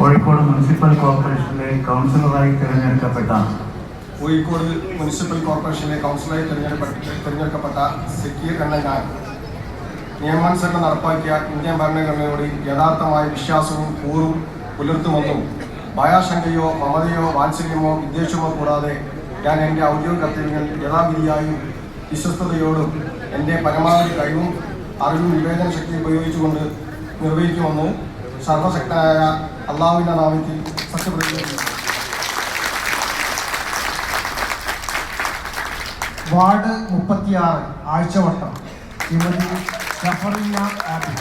Kozhikode municipal കോർപ്പറേഷനിലെ കൗൺസിലറായി തിരഞ്ഞെടുക്കപ്പെട്ട Kozhikode municipal കോർപ്പറേഷനിലെ കൗൺസിലറായി തിരഞ്ഞെടുക്കപ്പെട്ട തിരഞ്ഞെടുക്കപ്പെട്ട സക്കീർ എന്ന നിയമാനുസരണം നടപ്പാക്കിയ ഇന്ത്യൻ ഭരണഘടനയോട് യഥാർത്ഥമായ വിശ്വാസവും കൂറും പുലർത്തുമെന്നും ഭയാശങ്കയോ മമതയോ വാത്സല്യമോ വിദ്വേഷമോ കൂടാതെ ഞാൻ എന്റെ ഔദ്യോഗിക കർത്തവ്യങ്ങൾ യഥാവിധിയായും വിശ്വസ്തയോടും എന്റെ പരമാവധി കഴിവും അറിവും വിവേചന ശക്തി ഉപയോഗിച്ചുകൊണ്ട് നിർവഹിക്കുമെന്ന് സർവശക്തനായ അള്ളാഹുവിന്റെ നാമത്തിൽ സത്യപ്രതിജ്ഞ വാർഡ് മുപ്പത്തിയാറ് ആഴ്ചവട്ടം. ശ്രീമതി സഫറിയ ആബി